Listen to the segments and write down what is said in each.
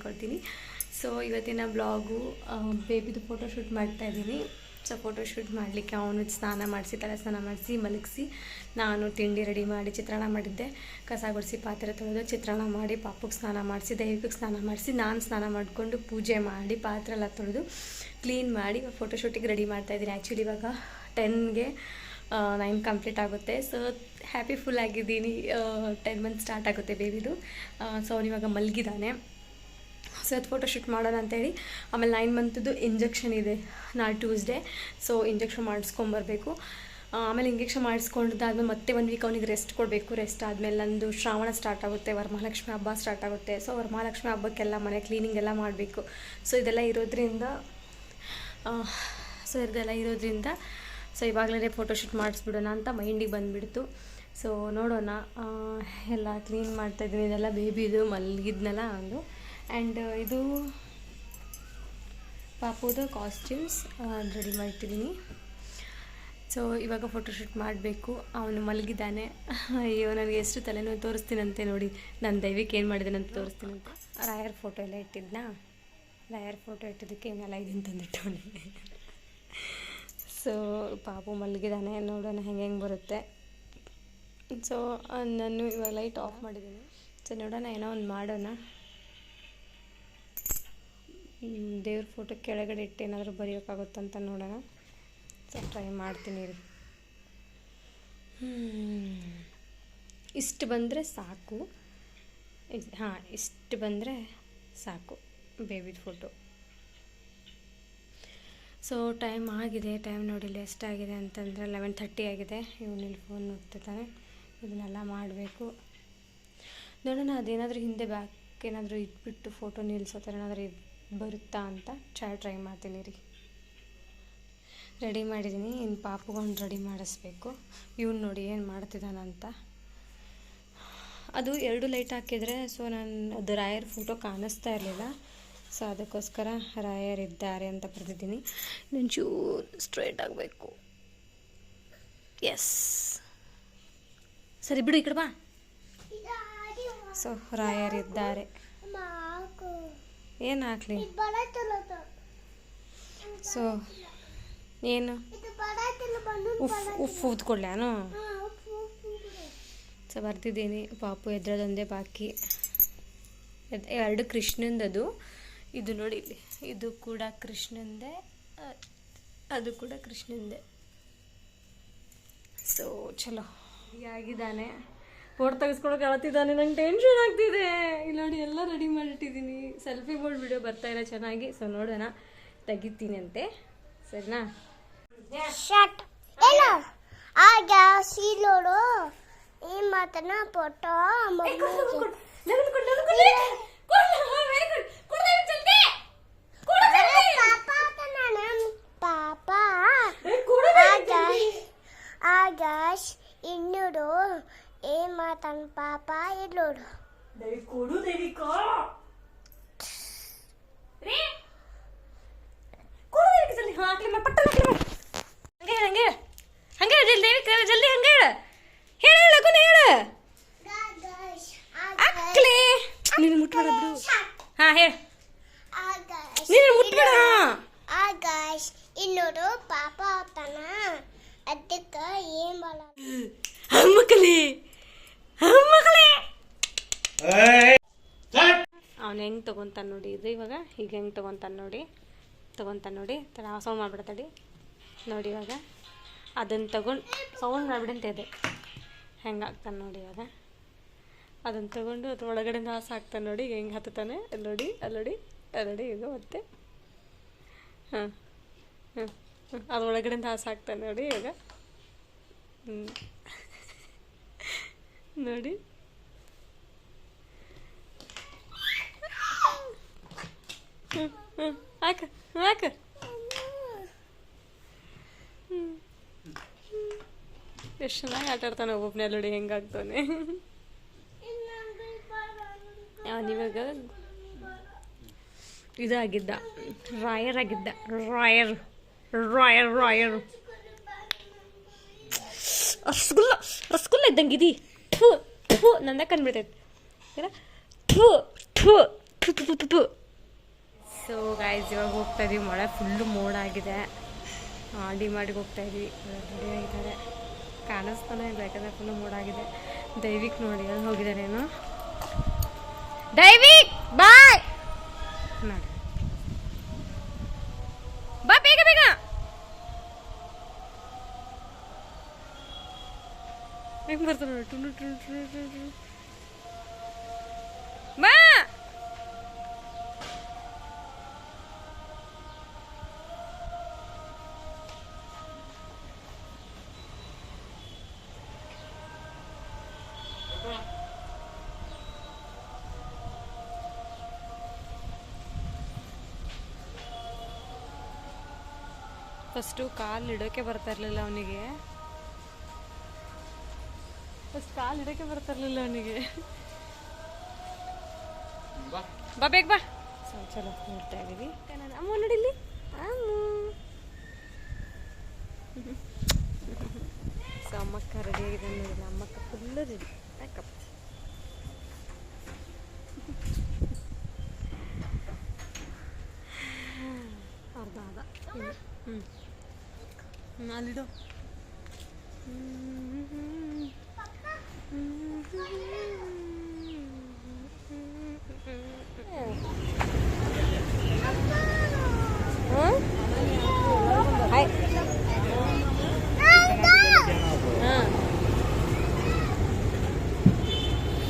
ಅಂದ್ಕೊಳ್ತೀನಿ ಸೊ ಇವತ್ತಿನ ಬ್ಲಾಗು ಬೇಬಿದು ಫೋಟೋಶೂಟ್ ಮಾಡ್ತಾ ಇದ್ದೀನಿ. ಸೊ ಫೋಟೋಶೂಟ್ ಮಾಡಲಿಕ್ಕೆ ಅವನು ಸ್ನಾನ ಮಾಡಿಸಿ ತಲೆ ಸ್ನಾನ ಮಾಡಿಸಿ, ಮಲಗಿಸಿ, ನಾನು ತಿಂಡಿ ರೆಡಿ ಮಾಡಿ ಚಿತ್ರಾನ್ನ ಮಾಡಿದ್ದೆ. ಕಸ ಗುಡಿಸಿ, ಪಾತ್ರೆ ತೊಳೆದು ಚಿತ್ರಾನ್ನ ಮಾಡಿ, ಪಾಪುಗೆ ಸ್ನಾನ ಮಾಡಿಸಿ ದೈವಿಕಕ್ಕೆ ಸ್ನಾನ ಮಾಡಿಸಿ, ನಾನು ಸ್ನಾನ ಮಾಡಿಕೊಂಡು ಪೂಜೆ ಮಾಡಿ, ಪಾತ್ರೆ ಎಲ್ಲ ತೊಳೆದು ಕ್ಲೀನ್ ಮಾಡಿ ಫೋಟೋಶೂಟಿಗೆ ರೆಡಿ ಮಾಡ್ತಾ ಇದ್ದೀನಿ. ಆ್ಯಕ್ಚುಲಿ ಇವಾಗ ಟೆನ್ಗೆ ನೈನ್ ಕಂಪ್ಲೀಟ್ ಆಗುತ್ತೆ. ಸೊ ಹ್ಯಾಪಿ ಫುಲ್ ಆಗಿದ್ದೀನಿ. ಟೆನ್ ಮಂತ್ ಸ್ಟಾರ್ಟ್ ಆಗುತ್ತೆ ಬೇಬಿದು ಸೊ ಅವನಿವಾಗ ಮಲಗಿದ್ದಾನೆ ಸೊ ಅದು ಫೋಟೋಶೂಟ್ ಮಾಡೋಣ ಅಂತೇಳಿ. ಆಮೇಲೆ ನೈನ್ ಮಂತದ್ದು ಇಂಜೆಕ್ಷನ್ ಇದೆ ನಾಳೆ ಟ್ಯೂಸ್ಡೇ ಸೊ ಇಂಜೆಕ್ಷನ್ ಮಾಡಿಸ್ಕೊಂಬರ್ಬೇಕು. ಆಮೇಲೆ ಇಂಜೆಕ್ಷನ್ ಮಾಡಿಸ್ಕೊಂಡಾದ್ಮೇಲೆ ಮತ್ತೆ ಒಂದು ವೀಕ್ ಅವನಿಗೆ ರೆಸ್ಟ್ ಕೊಡಬೇಕು. ರೆಸ್ಟ್ ಆದಮೇಲೆ ನಂದು ಶ್ರಾವಣ ಸ್ಟಾರ್ಟ್ ಆಗುತ್ತೆ, ವರಮಹಾಲಕ್ಷ್ಮಿ ಹಬ್ಬ ಸ್ಟಾರ್ಟ್ ಆಗುತ್ತೆ. ಸೊ ವರಮಹಾಲಕ್ಷ್ಮಿ ಹಬ್ಬಕ್ಕೆಲ್ಲ ಮನೆ ಕ್ಲೀನಿಂಗ್ ಎಲ್ಲ ಮಾಡಬೇಕು. ಸೊ ಇದೆಲ್ಲ ಇರೋದ್ರಿಂದ ಸೊ ಇದೆಲ್ಲ ಇರೋದ್ರಿಂದ ಸೊ ಇವಾಗಲೇ ಫೋಟೋಶೂಟ್ ಮಾಡಿಸ್ಬಿಡೋಣ ಅಂತ ಮೈಂಡಿಗೆ ಬಂದುಬಿಡ್ತು. ಸೊ ನೋಡೋಣ. ಎಲ್ಲ ಕ್ಲೀನ್ ಮಾಡ್ತಾಯಿದ್ದೀನಿ ಇದೆಲ್ಲ ಬೇಬಿದು ಮಲಗಿದ್ನಲ್ಲ ಒಂದು ಆ್ಯಂಡ್ ಇದು ಪಾಪುದ ಕಾಸ್ಟ್ಯೂಮ್ಸ್ ರೆಡಿ ಮಾಡ್ತಿದ್ದೀನಿ. ಸೊ ಇವಾಗ ಫೋಟೋಶೂಟ್ ಮಾಡಬೇಕು. ಅವನು ಮಲಗಿದ್ದಾನೆ. ಅಯ್ಯೋ ನನಗೆ ಎಷ್ಟು ತಲೆನೋವು ತೋರಿಸ್ತೀನಂತೆ ನೋಡಿ. ನಾನು ದೈವಿಕ್ ಏನು ಮಾಡಿದ್ದೇನೆ ಅಂತ. ತೋರಿಸ್ತೀನಂತ ರಾಯರ್ ಫೋಟೋ ಎಲ್ಲ ಇಟ್ಟಿದ್ನಾ? ರಾಯರ್ ಫೋಟೋ ಇಟ್ಟಿದ್ದಕ್ಕೆ ಇವನ್ನೆಲ್ಲ ಇದನ್ನು ತಂದಿಟ್ಟವನೆ ಸೊ ಪಾಪು ಮಲಗಿದ್ದಾನೆ. ನೋಡೋಣ ಹೆಂಗೆ ಹೆಂಗೆ ಬರುತ್ತೆ. ಸೊ ನಾನು ಇವಾಗ ಲೈಟ್ ಆಫ್ ಮಾಡಿದ್ದೀನಿ. ಸೊ ನೋಡೋಣ ಏನೋ ಒಂದು ಮಾಡೋಣ. ದೇವ್ರ ಫೋಟೋ ಕೆಳಗಡೆ ಇಟ್ಟು ಏನಾದರೂ ಬರೆಯೋಕ್ಕಾಗುತ್ತಂತ ನೋಡೋಣ. ಸೊ ಟ್ರೈ ಮಾಡ್ತೀನಿ ರೀ ಇಷ್ಟು ಬಂದರೆ ಸಾಕು. ಹಾಂ, ಇಷ್ಟು ಬಂದರೆ ಸಾಕು ಬೇಬಿದ ಫೋಟೋ ಸೊ ಟೈಮ್ ಆಗಿದೆ ಟೈಮ್ ನೋಡಿಲ್ಲ ಎಷ್ಟಾಗಿದೆ ಅಂತಂದರೆ ಲೆವೆನ್ ಥರ್ಟಿ ಆಗಿದೆ. ಇವನಲ್ಲಿ ಫೋನ್ ನೋಡ್ತಿರ್ತಾನೆ. ಇದನ್ನೆಲ್ಲ ಮಾಡಬೇಕು. ನೋಡೋಣ, ಅದೇನಾದರೂ ಹಿಂದೆ ಬ್ಯಾಕ್ ಏನಾದರೂ ಇಟ್ಬಿಟ್ಟು ಫೋಟೋ ನಿಲ್ಲಿಸೋ ಥರ ಏನಾದರೂ ಬರುತ್ತಾ ಅಂತ ಚಾ ಟ್ರೈ ಮಾಡ್ತೀನಿ ರೀ. ರೆಡಿ ಮಾಡಿದ್ದೀನಿ. ಇನ್ನು ಪಾಪುಗೊಂಡು ರೆಡಿ ಮಾಡಿಸ್ಬೇಕು. ಇವ್ನು ನೋಡಿ ಏನು ಮಾಡ್ತಿದ್ದಾನಂತ. ಅದು ಎರಡು ಲೈಟ್ ಹಾಕಿದರೆ ಸೊ ನಾನು ಅದು ರಾಯರ್ ಫೋಟೋ ಕಾಣಿಸ್ತಾ ಇರಲಿಲ್ಲ. ಸೊ ಅದಕ್ಕೋಸ್ಕರ ರಾಯರ್ ಇದ್ದಾರೆ ಅಂತ ಬರೆದಿದ್ದೀನಿ. ಚೂರು ಸ್ಟ್ರೈಟ್ ಆಗಬೇಕು. ಎಸ್. ಸರಿ ಬಿಡು ಈ ಕಡೆ ಬಾ. ಸೊ ರಾಯರ್ ಇದ್ದಾರೆ. ಏನು ಹಾಕ್ಲಿ? ಸೊ ಏನು ಉಫ್ ಉಫ್ ಊದ್ಕೊಳ್ಳ್ಯಾನು ಸೊ ಬರ್ತಿದ್ದೀನಿ. ಪಾಪು ಎದ್ರದೊಂದೇ ಬಾಕಿ. ಎರಡು ಕೃಷ್ಣಂದದು. ಇದು ನೋಡಿ ಇಲ್ಲಿ. ಇದು ಕೂಡ ಕೃಷ್ಣಂದೇ ಅದು ಕೂಡ ಕೃಷ್ಣಂದೇ. ಸೊ ಚಲೋ. ಆಗಿದ್ದಾನೆ ಫೋಟೋ ತೆಗೆಸ್ಕೊಳಕ್ಕೆ ಅಳತಿದ್ದಾನೆ ನಂಗೆ ಟೆನ್ಷನ್ ಆಗ್ತಿದೆ. ಇಲ್ಲಿ ನೋಡಿ ಎಲ್ಲ ರೆಡಿ ಮಾಡಿಟ್ಟಿದ್ದೀನಿ ಸೆಲ್ಫಿ ಬೋರ್ಡ್ ವಿಡಿಯೋ ಬರ್ತಾ ಇಲ್ಲ ಚೆನ್ನಾಗಿ. ಸೊ ನೋಡೋಣ. ತೆಗಿತೀನಿ ಅಂತೆ. ಸರಿನಾ? ಶಟ್ ಏನು? ಆಗ ಸೀಲೋಡು ಈ ಮಾತನ್ನ ಫೋಟೋ ಮಮ್ಮಿಗೆ ಪಾಪ ಅಂತ ನಾನು ಪಾಪ ಆಗ ಆಗಸ್ ಇನ್ನೂರು ಈ ಮಾತನ್ನ ಪಾಪ ಇಲ್ಲೋಡು ಕೊಡು ದೇವಿಕಾ ಕೊಡು ದೇವಿಕ ಜಲ್ದಿ ಹಾಂ ಹಾಕ್ಲಿ ಮೇಲೆ ಪಟ್ಟನ ಹಾಕ್ಲಿ ಮೇಲೆ ಹಂಗೆ ಹೇಳು ಹಂಗೆ ಹೇಳು ಹಂಗೆ ಹೇಳು ಜಲ್ದಿ ದೇವಿಕ ಜಲ್ದಿ ಹಂಗೆ ಹೇಳು ಹೇಳು ಹೇಳು ಲಗುನ ಹೇಳು ಹಾಕ್ಲಿ ನೀನು ಮುಟ್ಬೇಡ ಬಿಡು ಹಾಂ ಹೇಳು ಆಗಸ್ ನೀನು ಮುಟ್ಬೇಡ ಆಗಸ್ ಇನ್ನೂರು ಪಾಪ ಆಗ್ತಾನ ಅದಕ್ಕೆ ಏನ್ ಮಾಡಲ್ಲ ಹಮ್ಮಕ್ಕಲಿ ಹಮ್ಮಕ್ಕಲಿ ಅವ್ನು ಹೆಂಗೆ ತೊಗೊತಾನ ನೋಡಿ ಇದು ಇವಾಗ ಈಗ ಹೆಂಗೆ ತೊಗೊತಾನ ನೋಡಿ ತಗೊಂತಾನೆ ನೋಡಿ ತಡ ಸೌಂಡ್ ಮಾಡ್ಬಿಡ್ತಾಡಿ ನೋಡಿ ಇವಾಗ. ಅದನ್ನು ತಗೊಂಡು ಸೌಂಡ್ ಮಾಡ್ಬಿಡಂತ ಇದೆ. ಹೆಂಗೆ ಆಗ್ತಾನೆ ನೋಡಿ ಇವಾಗ. ಅದನ್ನು ತಗೊಂಡು ಅದ್ರ ಒಳಗಡೆ ನಾಸ ಹಾಕ್ತಾನೆ ನೋಡಿ, ಈಗ ಹೆಂಗೆ ಹತ್ತಾನೆ ಅಲ್ಲಿ ನೋಡಿ ಅಲ್ಲಿ ಈಗ ಮತ್ತೆ. ಹಾಂ ಹಾಂ ಅದ್ರ ಒಳಗಡೆ ನಾಸ ಹಾಕ್ತಾನೆ ನೋಡಿ ಹ್ಞೂ ನೋಡಿ. ಹ್ಞೂ ಹ್ಞೂ ಹಾಕ ಹಾಕ. ಎಷ್ಟು ಚೆನ್ನಾಗಿ ಆಟ ಆಡ್ತಾನೆ ಒಬ್ಬೊಬ್ಬನೇ ನೋಡಿ, ಹೆಂಗಾಗ್ತಾನೆ. ಅವನಿವಾಗ ಇದಾಗಿದ್ದ. ರಾಯರ್ ಆಗಿದ್ದ. ರಾಯರ್ ರಾಯರ್ ರಾಯರ್. ರಸಗುಲ್ಲ ರಸಗುಲ್ಲ ಇದ್ದಂಗೆ ಇದಿ. ಥೂ ಥೂ, ನಂದ ಕಂಡ್ಬಿಡ್ತೈತೆ ಥೂ ಥೂ ಥೂ. ಸೊ ಗಾಯ್ಸ್ ಇವಾಗ ಹೋಗ್ತಾ ಇದೀವಿ. ಮಳೆ ಫುಲ್ಲು ಮೋಡಾಗಿದೆ ಡಿ ಮಾಡಿಗೆ ಹೋಗ್ತಾ ಇದೀವಿ. ರೆಡಿ ಆಗಿದ್ದಾರೆ. ಕಾಣಿಸ್ತಾನೆ ಇಲ್ಲ, ಯಾಕಂದರೆ ಫುಲ್ಲು ಮೋಡಾಗಿದೆ ದೈವಿಕ್ ನೋಡಿ ಅಲ್ಲಿ ಹೋಗಿದ್ದಾರೇನು ದೈವಿಕ್, ಬಾಯ್! ನೋಡಿ. ಬೇಗ ಹೆಂಗ್ ಬರ್ತಾರೆ ನೋಡಿ ಟುನು ಟುನು ಟುನು ಟುನು ಫಸ್ಟು ಕಾಲು ಇಡೋಕೆ ಬರ್ತಾ ಇರಲಿಲ್ಲ ಅವನಿಗೆ. ಫಸ್ಟ್ ಕಾಲು ಇಡೋಕೆ ಬರ್ತಾ ಇರಲಿಲ್ಲ ಅವನಿಗೆ. ಬಾ. ಬೇಗ ಬಾ. ಸರಿ ಚಲೋ ನೋಡ್ತಾ ಇದ್ದೀವಿ. ನಾನು ಅಮ್ಮ ನೋಡಿಲ್ಲಿ? ಅಮ್ಮ. ಸೊ ಅಮ್ಮಕ್ಕ ರೆಡಿ ಆಗಿದೆ ನೋಡಿಲ್ಲ. ಅಮ್ಮಕ್ಕ ಫುಲ್ ರೆಡಿ ಯಾಕಪ್ಪ ಅರ್ಧ ಅದ ಹ್ಞೂ ಹ್ಞೂ ಅಲ್ಲಿಡು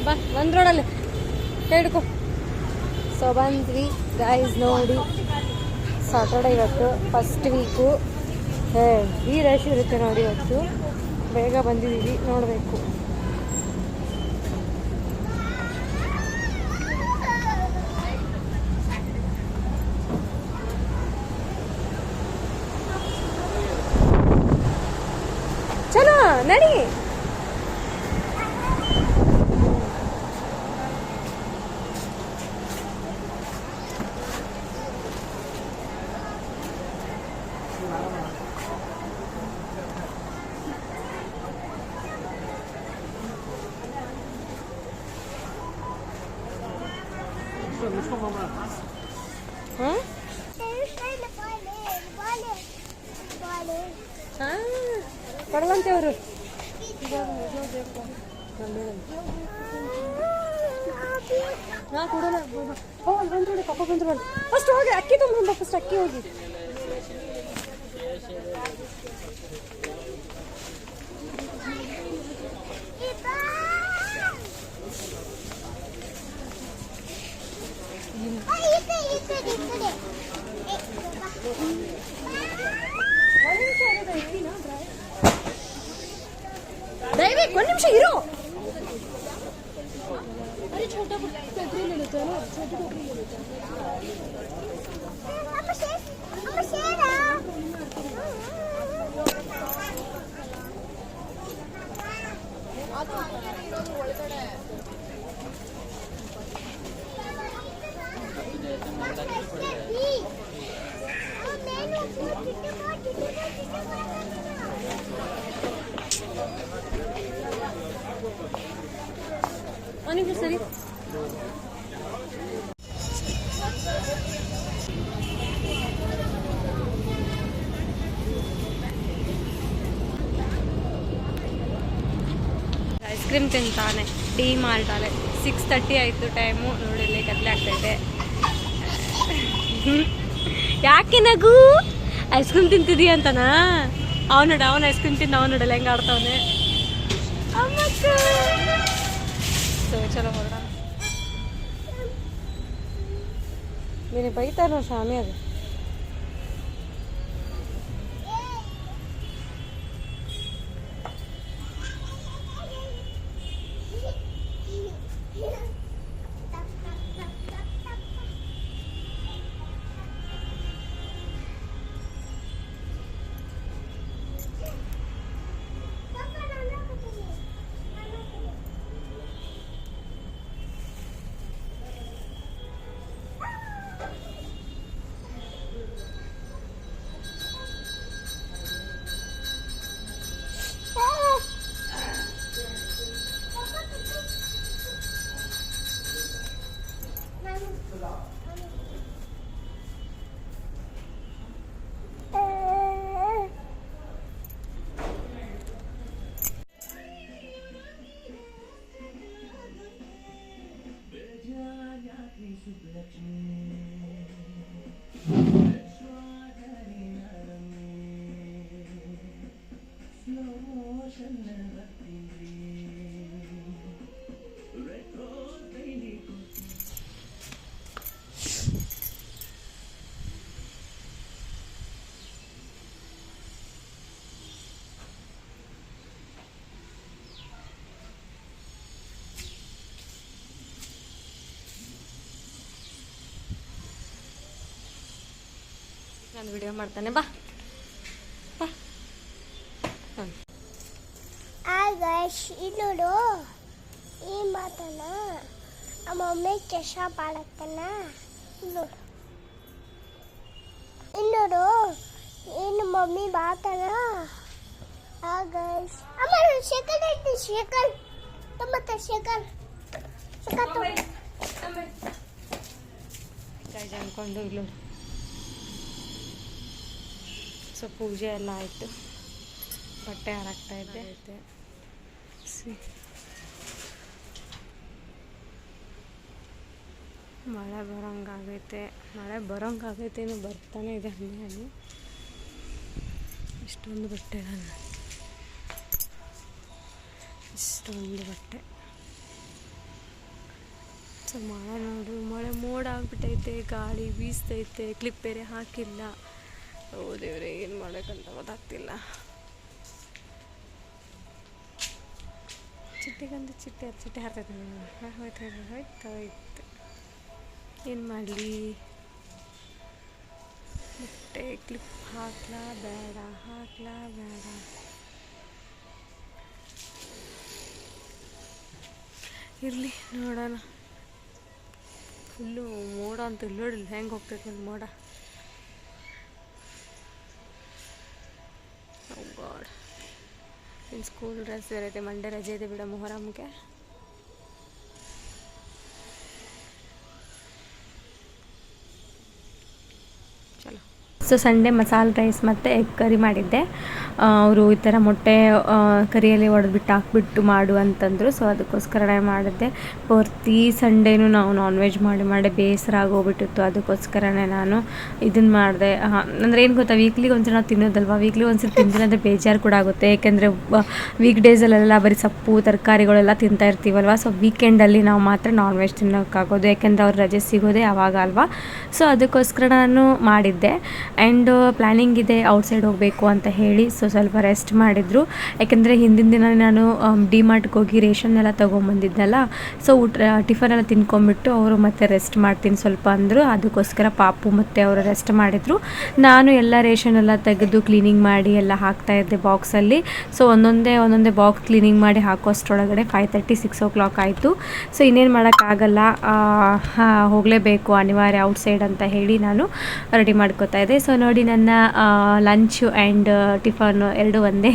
ಬಾ ಒಂದು ರೋಡಲ್ಲಿ ಹಿಡ್ಕೊ ಸೊ ಬಂದ್ವಿ ಗೈಸ್ ನೋಡಿ. ಸಾಟರ್ಡೆ ಇವತ್ತು ಫಸ್ಟ್ ವೀಕು ಹೆವಿ ರಶ್ ಇರುತ್ತೆ ನೋಡಿ ಇವತ್ತು. ಬೇಗ ಬಂದಿದ್ದೀವಿ ನೋಡಬೇಕು ಚಲೋ ನಡಿ ಹಾಂ ಹಾಂ ಕೊಡಲಂತೆ ಅವರು ಹಾಂ ಕೊಡೋಣ ಹೋ ಅಲ್ಲಿ ಬಂದ್ರು ನೋಡಿ ಪಪ್ಪ ಬಂದ್ರು ನೋಡಿ ಫಸ್ಟ್ ಹೋಗಿ ಅಕ್ಕಿ ತೊಗೊಂಡು ಫಸ್ಟ್ ಅಕ್ಕಿ ಹೋಗಿ ದಯವಿಟ್ಟು ಒಂದು ನಿಮಿಷ ಇರು ಒಂದು ನಿಮಿಷ ಸರಿ ಐಸ್ ಕ್ರೀಮ್ ತಿಂತಾನೆ ಡಿ ಮಾಲ್ಟಾಲೆ ಸಿಕ್ಸ್ ತರ್ಟಿ ಆಯಿತು ಟೈಮು ನೋಡಿ ಇಲ್ಲಿ ಕತ್ಲೆ ಆಗ್ತೈತೆ ಯಾಕೆ ನಗು? ಐಸ್ ಕ್ರೀಮ್ ತಿಂತಿದೀಯ ಅಂತನಾ? ಅವ್ನು ನೋಡ, ಅವನು ಐಸ್ ಕ್ರೀಮ್ ತಿಂದು ಅವನು ನೋಡಲ್ಲ, ಹೆಂಗೆ ಆಡ್ತಾವನೆ? ಸೊ ಚಲೋ ಹೊರಡ ನೀನು ಬೈತಾರ ಸ್ವಾಮಿ ಅದು. ನಾನು ವಿಡಿಯೋ ಮಾಡ್ತಾನೆ ಬಾ ಹ್ಞೂ ಆಕಾಶ್ ಈ ಮಾತನ್ನ ಮಾತನ ಆ ಮಮ್ಮಿ ಕೆಶ ಬಾಳತ್ತನ ನೋಡು. ಇನ್ನೋಡು ಏನು ಮಮ್ಮಿ ಬಾತನ ಆಗಸ್ ಅಮ್ಮ ಶೇಕಲ್ ಐತಿ ಶೇಕಲ್ ತೊಂಬತ್ತ ಶೇಕಲ್ ಶೇಕಲ್ ಕೈ ಅನ್ಕೊಂಡು ಇಲ್ಲೋಡು ಸೊ ಪೂಜೆ ಎಲ್ಲ ಆಯಿತು. ಬಟ್ಟೆ ಹಾಕ್ತಾ ಇದ್ದೆ. ಸಿ ಮಳೆ ಬರೋಂಗಾಗೈತೆ. ಮಳೆ ಬರೋಂಗಾಗೈತೆ ಇನ್ನು ಬರ್ತಾನೆ ಇದೆ ಹಣ್ಣೆ ಇಷ್ಟೊಂದು ಬಟ್ಟೆ ಇಷ್ಟೊಂದು ಬಟ್ಟೆ. ಸೊ ಮಳೆ ನೋಡು, ಮಳೆ ಮೋಡ ಆಗ್ಬಿಟ್ಟೈತೆ, ಗಾಳಿ ಬೀಸ್ತೈತೆ ಕ್ಲಿಪ್ ಬೇರೆ ಹಾಕಿಲ್ಲ. ಓ ಏನು ಮಾಡೋಕ್ಕಂತ ಗೊತ್ತಾಗ್ತಿಲ್ಲ. ಚಿಟ್ಟಿಗಂದು ಚಿಟ್ಟೆ ಅದು ಚಿಟ್ಟೆ ಹಾರ್ತೈತೆ ಹೋಯ್ತು ಹೋಯ್ತು ಹೋಯ್ತು ಹೋಯ್ತು ಏನು ಮಾಡಲಿ? ಮೊಟ್ಟೆ ಕ್ಲಿಪ್ ಹಾಕ್ಲಾ ಬೇಡ ಹಾಕ್ಲಾ ಬೇಡ. ಇರಲಿ, ನೋಡೋಣ. ಫುಲ್ಲು ಮೋಡ ಅಂತ ಇಲ್ಲೋಡಿಲ್ಲ ಹೆಂಗೆ ಹೋಗ್ತೈತೆ ಮೋಡ. ಸ್ಕೂಲ್ ಡ್ರೆಸ್ ಬೇರೆ ಐತೆ ಮಂಡೇ ರಜೆ ಇದೆ ಬಿಡ ಮೊಹರಮ್ಗೆ ಸೊ ಸಂಡೇ ಮಸಾಲೆ ರೈಸ್ ಮತ್ತು ಎಗ್ ಕರಿ ಮಾಡಿದ್ದೆ. ಅವರು ಈ ಥರ ಮೊಟ್ಟೆ ಕರಿಯಲ್ಲಿ ಒಡೆದ್ಬಿಟ್ಟು ಹಾಕ್ಬಿಟ್ಟು ಮಾಡು ಅಂತಂದರು. ಸೊ ಅದಕ್ಕೋಸ್ಕರನೇ ಮಾಡಿದ್ದೆ. ಪ್ರತಿ ಸಂಡೇನೂ ನಾವು ನಾನ್ ವೆಜ್ ಮಾಡಿ ಮಾಡಿ ಬೇಸರ ಆಗೋಗ್ಬಿಟ್ಟಿತ್ತು. ಅದಕ್ಕೋಸ್ಕರನೇ ನಾನು ಇದನ್ನು ಮಾಡಿದೆ. ಅಂದರೆ ಏನು ಗೊತ್ತಾ ವೀಕ್ಲಿಗೆ ಒಂದ್ಸಲ ನಾವು ತಿನ್ನೋದಲ್ವ? ವೀಕ್ಲಿ ಒಂದ್ಸಲ ತಿಂದಿಲ್ಲ ಅಂದರೆ ಬೇಜಾರು ಕೂಡ ಆಗುತ್ತೆ. ಏಕೆಂದರೆ ವೀಕ್ ಡೇಸಲ್ಲೆಲ್ಲ ಬರೀ ಸೊಪ್ಪು, ತರಕಾರಿಗಳೆಲ್ಲ ತಿಂತಾ ಇರ್ತೀವಲ್ವ? ಸೊ ವೀಕೆಂಡಲ್ಲಿ ನಾವು ಮಾತ್ರ ನಾನ್ ವೆಜ್ ತಿನ್ನೋಕ್ಕಾಗೋದು. ಯಾಕೆಂದರೆ ಅವ್ರ ರಜೆ ಸಿಗೋದೇ ಅವಾಗ ಅಲ್ವಾ? ಸೊ ಅದಕ್ಕೋಸ್ಕರ ನಾನು ಮಾಡಿದ್ದೆ. ಆ್ಯಂಡ್ ಪ್ಲ್ಯಾನಿಂಗ್ ಇದೆ ಔಟ್ಸೈಡ್ ಹೋಗಬೇಕು ಅಂತ ಹೇಳಿ ಸೊ ಸ್ವಲ್ಪ ರೆಸ್ಟ್ ಮಾಡಿದರು. ಯಾಕೆಂದರೆ ಹಿಂದಿನ ದಿನ ನಾನು ಡಿ ಮಾರ್ಟ್ಗೆ ಹೋಗಿ ರೇಷನ್ ಎಲ್ಲ ತೊಗೊಂಬಂದಿದ್ದಲ್ಲ ಸೊ ಊಟ ಟಿಫನ್ ಎಲ್ಲ ತಿನ್ಕೊಂಬಿಟ್ಟು ಅವರು ಮತ್ತೆ ರೆಸ್ಟ್ ಮಾಡ್ತೀನಿ ಸ್ವಲ್ಪ ಅಂದರು. ಅದಕ್ಕೋಸ್ಕರ ಪಾಪು ಮತ್ತು ಅವರು ರೆಸ್ಟ್ ಮಾಡಿದರು. ನಾನು ಎಲ್ಲ ರೇಷನ್ ಎಲ್ಲ ತೆಗೆದು ಕ್ಲೀನಿಂಗ್ ಮಾಡಿ ಎಲ್ಲ ಹಾಕ್ತಾ ಇದ್ದೆ ಬಾಕ್ಸಲ್ಲಿ ಸೊ ಒಂದೊಂದೇ ಒಂದೊಂದೇ ಬಾಕ್ಸ್ ಕ್ಲೀನಿಂಗ್ ಮಾಡಿ ಹಾಕೋಷ್ಟರೊಳಗಡೆ five thirty six o'clock ಆಯಿತು. ಸೊ ಇನ್ನೇನು ಮಾಡೋಕ್ಕಾಗಲ್ಲ ಹೋಗಲೇಬೇಕು ಅನಿವಾರ್ಯ ಔಟ್ಸೈಡ್ ಅಂತ ಹೇಳಿ ನಾನು ರೆಡಿ ಮಾಡ್ಕೋತಾ ಇದ್ದೆ. ಸೊ ನೋಡಿ ನನ್ನ ಲಂಚು ಆ್ಯಂಡ್ ಟಿಫನ್ ಎರಡು ಒಂದೇ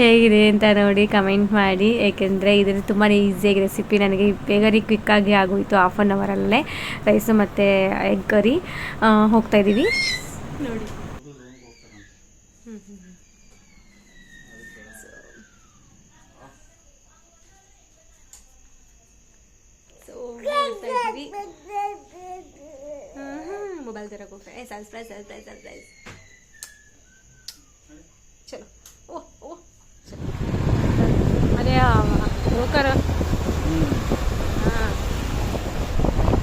ಹೇಗಿದೆ ಅಂತ ನೋಡಿ ಕಮೆಂಟ್ ಮಾಡಿ. ಏಕೆಂದರೆ ಇದರಲ್ಲಿ ತುಂಬಾ ಈಸಿಯಾಗಿ ರೆಸಿಪಿ ನನಗೆ ಬೇಗನೆ ಕ್ವಿಕ್ಕಾಗಿ ಆಗೋಯಿತು ಹಾಫ್ ಆನ್ ಅವರಲ್ಲೇ ರೈಸು ಮತ್ತು ಎಗ್ ಕರಿ ಹೋಗ್ತಾ ಇದ್ದೀವಿ. ನೋಡಿ ಸೊ ಹೋಗ್ತಾ ಇದ್ದೀವಿ ಮೊಬೈಲ್ ತರಕ್ಕೆ ಹೋಗ್ತಾ ಏ ಸರ್ಪ್ರೈಸ್ ಸರ್ಪ್ರೈಸ್ ಸರ್ಪ್ರೈಸ್ ಚಲೋ ಓ ಓ ಅದೇ ಬ್ರೋಕರ್ ಹಾಂ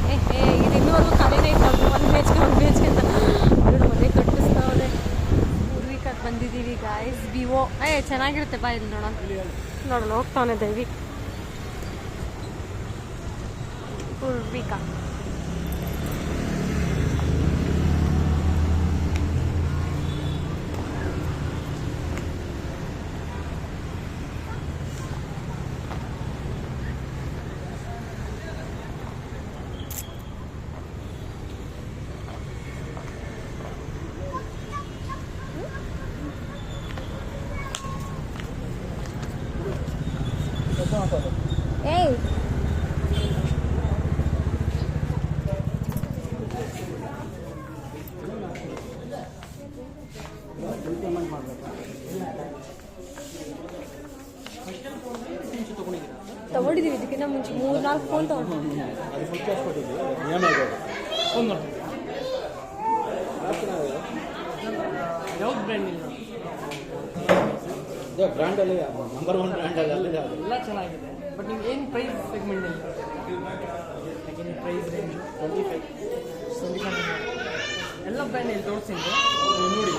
ಏ ಏ ಇದು ಇನ್ನೂವರೆಗೂ ಖಾಲಿನೇ ಇತ್ತು ಒಂದು ಪೇಜ್ಗೆ ಒಂದು ಪೇಜ್ಗೆ ಅಂತ ನೋಡಿ ಮದುವೆ ಕಟ್ಟಿಸ್ತಾವ್ರೆ ಪೂರ್ವಿಕಕ್ಕೆ ಬಂದಿದ್ದೀವಿ ಗಾಯ್ಸ್ ವಿವೋ ಏ ಚೆನ್ನಾಗಿರುತ್ತೆ ಬಾ ಇಲ್ಲಿ ನೋಡೋಣ ನೋಡೋಣ ಹೋಗ್ತಾವನೆ ದೈವಿ ಪೂರ್ವಿಕಾ ಫೋನ್ ಅದು ಫೋನ್ ಯಾವ್ದು ಬ್ರ್ಯಾಂಡ್ ಇಲ್ಲ ಇದೆ. ಬ್ರ್ಯಾಂಡಲ್ಲಿ ನಂಬರ್ ಒನ್ ಬ್ರ್ಯಾಂಡಲ್ಲಿ ಅಲ್ಲಿದೆ ಅದು ಎಲ್ಲ ಚೆನ್ನಾಗಿದೆ. ಬಟ್ ನಿಮ್ಗೆ ಏನು ಪ್ರೈಸ್ ಸೆಗ್ಮೆಂಟಲ್ಲಿ ಇಲ್ಲ ನಿಮ್ಮ price range twenty five twenty five ಎಲ್ಲ ಬ್ರ್ಯಾಂಡ್ ಇಲ್ಲಿ ತೋರಿಸ್ತೀನಿ ನೀವು ನೋಡಿ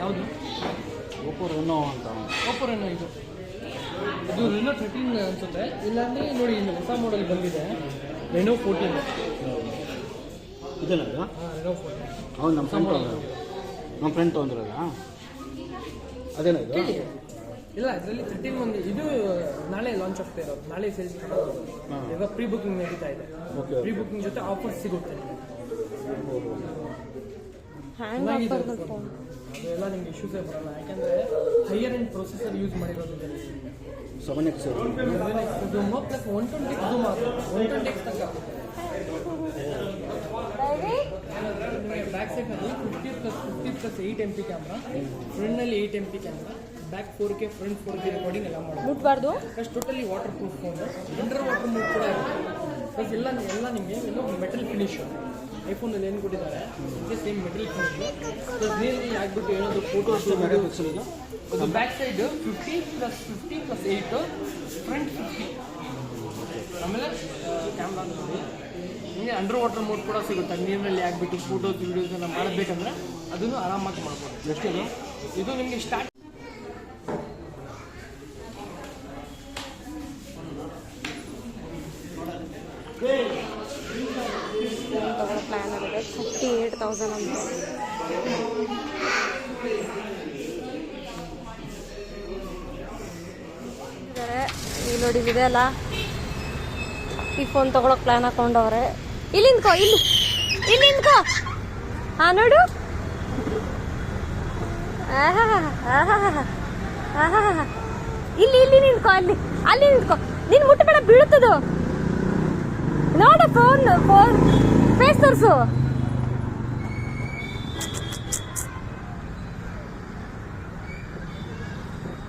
ಯಾವುದು? ಓಪೋ ರೆನೋ ಅಂತ. ಓಪೋ ರೆನೋ ಇದು. ಇದು ರೆನೋ ಥರ್ಟೀನ್ ಅನ್ಸುತ್ತೆ. ಇಲ್ಲಾಂದ್ರೆ ನೋಡಿ ಇಲ್ಲಿ ಹೊಸ ಮಾಡಲ್ ಬಂದಿದೆ. ರೆನೋ ಫೋರ್ಟೀನ್ ಇದೆ? ರೆನೋ ಫೋರ್ಟೀನ್ ಅವ್ನು ನಮ್ಮ ಫ್ರೆಂಡ್ ನಮ್ಮ ಫ್ರೆಂಡ್ ತೊಗೊಂಡಿರೋದ? ಅದೇನ ಇದು? ಇಲ್ಲ ಇದರಲ್ಲಿ ಥರ್ಟೀನ್ ಒಂದು ಇದು ನಾಳೆ ಲಾಂಚ್ ಆಗ್ತಾ ಇರೋದು. ನಾಳೆ ಸೇಲ್ಸ್. ಇವಾಗ ಪ್ರೀ ಬುಕಿಂಗ್ ನಡೀತಾ ಇದೆ. ಓಕೆ ಪ್ರೀ ಬುಕಿಂಗ್ ಜೊತೆ ಆಫರ್ ಸಿಗುತ್ತೆ. ಅದೆಲ್ಲ ನಿಮ್ಗೆ ಇಶ್ಯೂಸೇ ಬರಲ್ಲ. ಯಾಕಂದ್ರೆ ಹೈಯರ್ ಎಂಡ್ ಪ್ರೊಸೆಸರ್ ಯೂಸ್ ಮಾಡಿರೋದ್ರಿಂದ seven X zoom plus one twenty zoom ಆಗುತ್ತೆ ಒನ್ ಟ್ವೆಂಟಿ ಎಕ್ಸ್ ತನಕ ನಿಮಗೆ ಬ್ಯಾಕ್ ಸೈಡ್ನಲ್ಲಿ fifty plus fifty plus eight M P camera ಫ್ರಂಟ್ನಲ್ಲಿ eight M P camera back four K front four K recording ಎಲ್ಲ ಮಾಡೋದು. ಮುಟ್ಬಾರ್ದು? Plus totally waterproof phone underwater mode ಕೂಡ ಇರುತ್ತೆ. Plus ಎಲ್ಲ ಎಲ್ಲ ನಿಮಗೆ ಎಲ್ಲ ಮೆಟಲ್ ಫಿನಿಶ್ ಐಫೋನಲ್ಲಿ ಏನು ಕೊಟ್ಟಿದ್ದಾರೆ? ಇದೇ ಸೇಮ್ ಫಿನಿಶ್ ಪ್ಲಸ್ ನೀರಲ್ಲಿ ಆಗ್ಬಿಟ್ಟು ಏನಾದರೂ ಫೋಟೋಸ್ ಮೆಗಾ ಪಿಕ್ಸಲ್ ಇದು ಅದು back side fifty plus fifty plus eight front fifty ಆಮೇಲೆ ಕ್ಯಾಮ್ರಾ ನೋಡಿ. ನಿಮಗೆ ಅಂಡರ್ ವಾಟರ್ ಮೋಡ್ ಕೂಡ ಸಿಗುತ್ತೆ. ನೀರಿನಲ್ಲಿ ಆಗ್ಬಿಟ್ಟು ಫೋಟೋಸ್ ವೀಡಿಯೋಸ್ ಎಲ್ಲ ಮಾಡಬೇಕಂದ್ರೆ ಅದನ್ನು ಆರಾಮಾಗಿ ಮಾಡ್ಬೋದು. ಎಷ್ಟು ಇದು ನಿಮಗೆ ಸ್ಟಾರ್ಟ್ ತಗೊಳ್ಳೋ ಪ್ಲ್ಯಾನ್ ಆಗಿದೆ ಫಿಫ್ಟಿ ಏಯ್ಟ್ ತೌಸಂಡ್ ಅಂತ ನೋಡಿ ಇದೆ ಅಲ್ಲ? ಈ ಫೋನ್ ತಗೊಳಕ್ ಪ್ಲಾನ್ ಹಾಕೊಂಡವ್ರೆ. ಇಲ್ಲಿ ನಿಂತ್ಕೋ, ಇಲ್ಲಿ. ಇಲ್ಲಿಂದ್ಕೋ ಹಾ ನೋಡು. ಇಲ್ಲಿ ಇಲ್ಲಿ ನಿಂತ್ಕೋ, ಅಲ್ಲಿ. ಅಲ್ಲಿ ನಿಂತ್ಕೋ. ನೀನ್ ಮುಟ್ಟಬೇಡ ಬೀಳುತ್ತದು. ನೋಡ ಫೋನ್ ಫೋನ್ ಫೇಸ್ ತೋರಿಸು.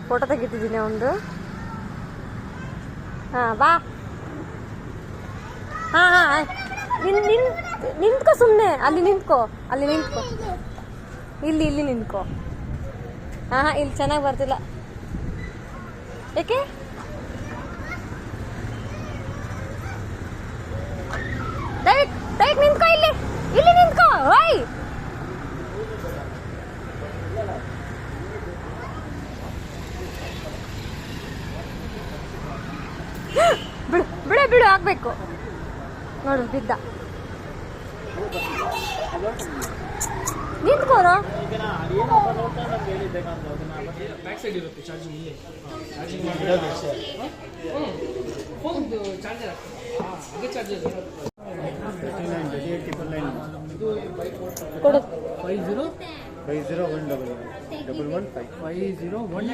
ಫೋಟೋ ತೆಗಿತಿದ್ದೀನಿ ಒಂದು. ಹಾ, ಬಾ. ಹಾ ಹಾ ನಿನ್ ನಿನ್, ನಿಂತ್ಕೋ ಸುಮ್ಮನೆ ಅಲ್ಲಿ ನಿಂತ್ಕೋ. ಅಲ್ಲಿ ನಿಂತ್ಕೋ. ಇಲ್ಲಿ ಇಲ್ಲಿ ನಿಂತ್ಕೋ. ಹಾ ಹಾ, ಇಲ್ಲಿ ಚೆನ್ನಾಗಿ ಬರ್ತಿಲ್ಲ. ಏಕೆ? ದಯವಿಟ್ಟು ದಯವಿಟ್ಟು ನಿಂತ್ಕೋ ಇಲ್ಲಿ. ಇಲ್ಲಿ ನಿಂತ್ಕೋ. ಓಯ್ ಬಿಡು ಬಿಡು ಬಿಡು ಆಗ್ಬೇಕು ನೋಡು ಬಿದ್ದ ನಿಂತ್ಕೋರೋ ಬ್ಯಾಕ್ ಸೈಡ್ ಇರುತ್ತೆ ಚಾರ್ಜಿಂಗ್ ಇಲ್ಲಿ ಚಾರ್ಜಿಂಗ್ ಫೋನ್ ಚಾರ್ಜರ್ ಹಾಂ ಬಿದ್ದ. ಚಾರ್ಜರ್ ಕೊಡು. Five zero five zero one double double one five five zero one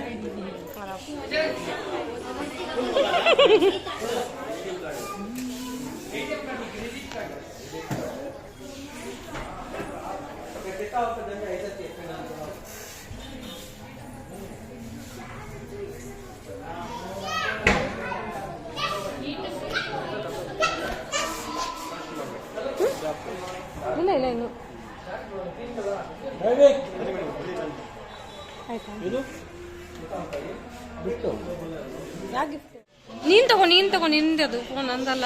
ಇಲ್ಲ ಇಲ್ಲ ಇನ್ನು. ಆಯ್ತಾ ಯಾಕೆ ನೀನ್ ತಗೋ ನೀನು ತಗೋ ನಿಂದದು ಫೋನ್ ಅಂದಲ್ಲ.